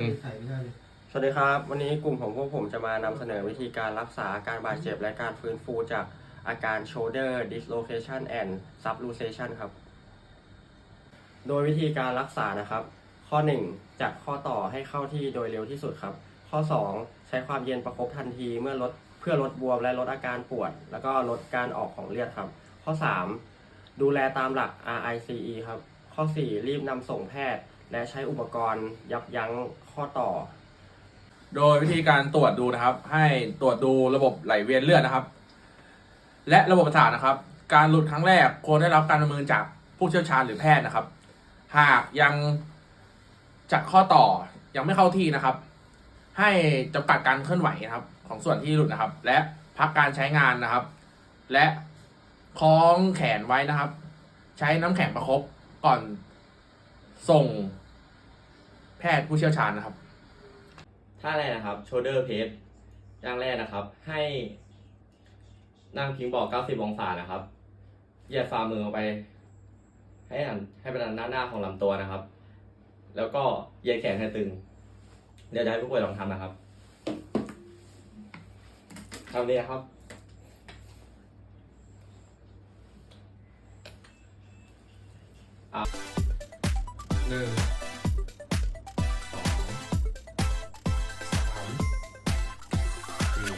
อืมใส่ไม่ได้เลยสวัสดีครับ วันนี้กลุ่มของพวกผมจะมานำเสนอวิธีการรักษาอาการบาดเจ็บและการฟื้นฟูจากอาการ shoulder dislocation and subluxation ครับ โดยวิธีการรักษานะครับ ข้อ 1 จัดข้อต่อให้เข้าที่โดยเร็วที่สุดครับ ข้อ 2 ใช้ความเย็นประคบทันทีเมื่อลดเพื่อลดบวมและลดอาการปวด แล้วก็ลดการออกของเลือดครับ ข้อ 3 ดูแลตามหลัก RICE ครับ ข้อ 4 รีบนำส่งแพทย์ และใช้อุปกรณ์ยับยั้งข้อต่อ โดยวิธีการตรวจดูนะครับ ให้ตรวจดูระบบไหลเวียนเลือดนะครับ และระบบประสาทนะครับ การหลุดครั้งแรกควรได้รับการประเมินจากผู้เชี่ยวชาญหรือแพทย์นะครับ หากยังจัดข้อต่อยังไม่เข้าที่นะครับ ให้จำกัดการเคลื่อนไหวนะครับ ของส่วนที่หลุดนะครับ และพักการใช้งานนะครับ และคล้องแขนไว้นะครับ ใช้น้ำแข็งประคบ ก่อนส่งแพทย์ผู้เชี่ยวชาญนะครับ ท่าแรกนะครับ shoulder press อย่างแรกนะครับ ให้นั่งพิงบอก 90 องศานะครับเหยียดฝ่ามือออกไป ให้หันให้เป็นด้านหน้าของลำตัวนะครับ แล้วก็เหยียดแขนให้ตึง เดี๋ยวจะให้ผู้ป่วยลองทำนะครับทำนี้นะครับ หนึ่งสองสามสี่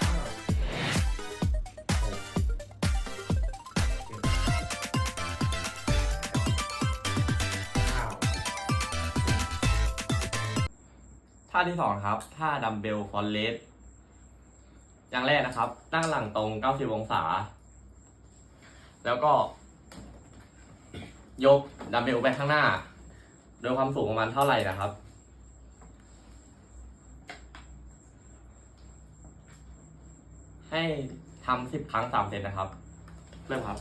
ห้าหกเจ็ดเก้าท่าที่สองครับ ท่าดัมเบลฟอนเลสอย่างแรกนะครับ ตั้งหลังตรง 90 องศา แล้วก็ ยกดัมเบลไปข้างหน้า โดยความสูงประมาณเท่าไหร่นะครับ ให้ทำสิบครั้งสามเซตนะครับ เริ่มครับ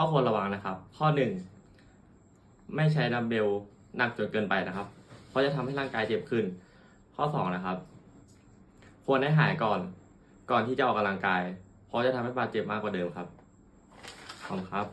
ข้อควรระวังนะครับ ข้อหนึ่งไม่ใช้ดัมเบลหนักจนเกินไปนะครับ เพราะจะทำให้ร่างกายเจ็บขึ้น ข้อสองนะครับ ควรให้หายก่อน ก่อนที่จะออกกำลังกาย เพราะจะทำให้บาดเจ็บมากกว่าเดิมครับขอบคุณครับ